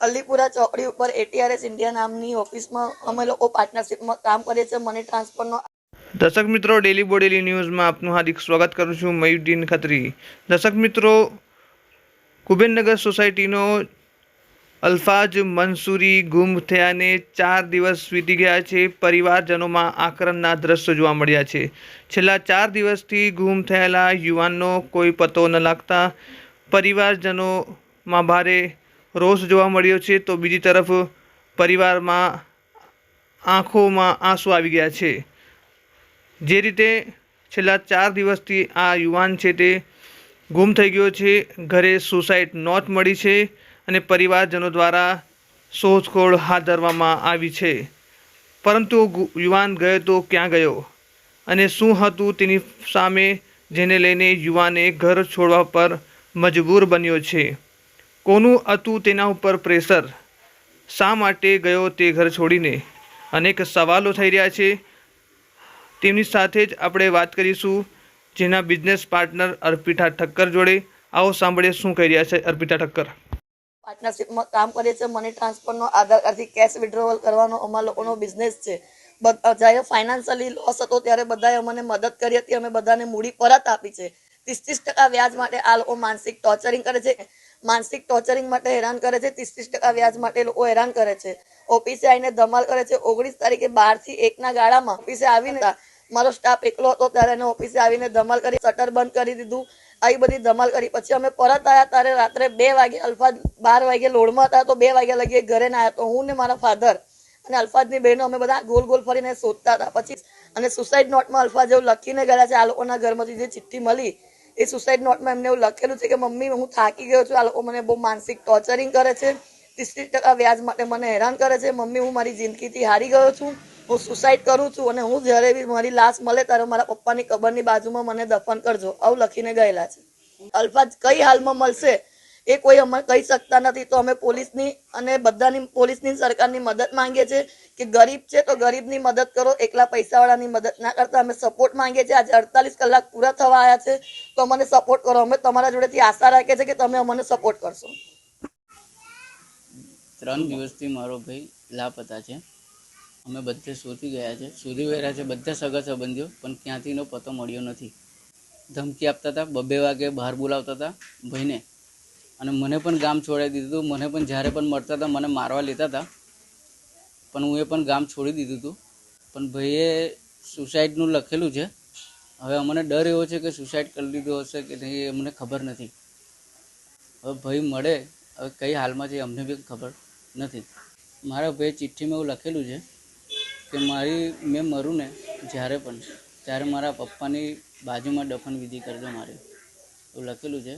અલીપુરા ચોકડી ઉપર એટીઆરએસ ઇન્ડિયા નામની ઓફિસમાં અમે લોકો પાર્ટનરશિપમાં કામ કરીએ છીએ મની ટ્રાન્સફરનો દર્શક મિત્રો ડેલી બોડેલી ન્યૂઝમાં આપનું હાર્દિક સ્વાગત કરું છું મયુદ્દીન ખત્રી. દર્શક મિત્રો, કુબેરનગર સોસાયટીનો અલ્ફાજ મંસૂરી ગુમ થયાને ચાર દિવસ વીતી ગયા છે. પરિવારજનોમાં આક્રમના દ્રશ્યો જોવા મળ્યા છે. છેલ્લા ચાર દિવસથી ગુમ થયેલા યુવાનનો કોઈ પતો ન લાગતા પરિવારજનોમાં ભારે રોષ જોવા મળ્યો છે, તો બીજી તરફ પરિવારમાં આંખોમાં આંસુ આવી ગયા છે. જે રીતે છેલ્લા ચાર દિવસથી આ યુવાન છે તે ગુમ થઈ ગયો છે, ઘરે સુસાઇડ નોટ મળી છે અને પરિવારજનો દ્વારા શોધખોળ હાથ ધરવામાં આવી છે. પરંતુ યુવાન ગયો તો ક્યાં ગયો? અને શું હતું તેની સામે જેને લઈને યુવાને ઘર છોડવા પર મજબૂર બન્યો છે? કોનું હતું તેના ઉપર પ્રેશર? શા માટે ગયો તે ઘર છોડીને? અનેક સવાલો થઈ રહ્યા છે. તેમની સાથે જ આપણે વાત કરીશું જેના બિઝનેસ પાર્ટનર અર્પિતા ઠક્કર જોડે. આવો સાંભળીએ શું કહી રહ્યા છે અર્પિતા ઠક્કર. પાર્ટનરશિપમાં કામ કરીએ છીએ મની ટ્રાન્સફરનો આધાર કાર્ડથી કેશ વિડ્રોવલ કરવાનો અમારા લોકોનો બિઝનેસ છે. જ્યારે ફાઇનાન્શિયલી લોસ હતો ત્યારે બધાએ અમને મદદ કરી હતી, અમે બધાને મૂડી પરત આપી છે. ત્રીસ ત્રીસ ટકા વ્યાજ માટે આ લોકો માનસિક ટોર્ચરિંગ કરે છે. માનસિક ટોર્ચરિંગ માટે હેરાન કરે છે ત્રીસ ત્રીસ ટકા વ્યાજ માટે લોકો હેરાન કરે છે. ઓફિસે આવીને ધમાલ કરે છે. ઓગણીસ તારીખે બારથી એકના ગાળામાં ઓફિસે આવીને મારો સ્ટાફ એકલો હતો ત્યારે એને ઓફિસે આવીને ધમાલ કરી શટર બંધ કરી દીધું. આવી બધી ધમાલ કરી. પછી અમે પરત આવ્યા ત્યારે રાત્રે બે વાગે અલ્ફાજ બાર વાગે લોડમાં હતા તો બે વાગ્યા લગી ઘરે ના આવ્યા તો હું ને મારા ફાધર અને અલ્ફાજની બહેનો અમે બધા ગોલ ગોલ ફરીને શોધતા હતા. પછી અને સુસાઇડ નોટમાં અલ્ફાજ એવું લખીને ગયા છે, આ લોકોના ઘરમાંથી જે ચિઠ્ઠી મળી એ સુસાઇડ નોટમાં એમને એવું લખેલું છે કે, મમ્મી, હું થાકી ગયો છું. આ લોકો મને બહુ માનસિક ટોર્ચરિંગ કરે છે. ત્રીસ ટકા વ્યાજ માટે મને હેરાન કરે છે. મમ્મી, હું મારી જિંદગીથી હારી ગયો છું. હું સુસાઇડ કરું છું અને હું જ્યારે બી મારી લાશ મળે ત્યારે મારા પપ્પાની કબરની બાજુમાં મને દફન કરજો. આવું લખીને ગયેલા છે. અલ્ફાજ કઈ હાલમાં મળશે? એ કોઈ અમે કહી શકતા નથી. તો અમે પોલીસની અને બધાની, પોલીસની સરકારની મદદ માંગીએ છીએ કે ગરીબ છે તો ગરીબની મદદ કરો. એકલા પૈસાવાળાની મદદ ના કરતા અમે સપોર્ટ માંગીએ છીએ. આજે અડતાલીસ કલાક પૂરા થવા આવ્યા છે તો અમને સપોર્ટ કરો. અમે તમારા જોડેથી આશા રાખીએ છીએ કે તમે અમને સપોર્ટ કરશો. ત્રણ દિવસથી મારો ભાઈ લાપતા છે. અમે બધે શોધી ગયા છે. શોધી ગયા છે બધા સગા સંબંધીઓ, પણ ક્યાંથી એનો પતો મળ્યો નથી. ધમકી આપતા હતા, બબે વાગે બહાર બોલાવતા હતા ભાઈને. અને મને પણ ગામ છોડાવી દીધું હતું. મને પણ જ્યારે પણ મળતા હતા, મને મારવા લેતા હતા. પણ હું એ પણ ગામ છોડી દીધું હતું. પણ ભાઈએ સુસાઇડનું લખેલું છે. હવે અમને ડર એવો છે કે સુસાઇડ કરી લીધો હશે કે નહીં એ અમને ખબર નથી. હવે ભાઈ મળે. હવે કઈ હાલમાં છે અમને બી ખબર નથી. મારા ભાઈ ચિઠ્ઠીમાં એવું લખેલું છે કે મારી, મેં મરું ને જ્યારે પણ, ત્યારે મારા પપ્પાની બાજુમાં દફન વિધિ કરજો મારી. એવું લખેલું છે.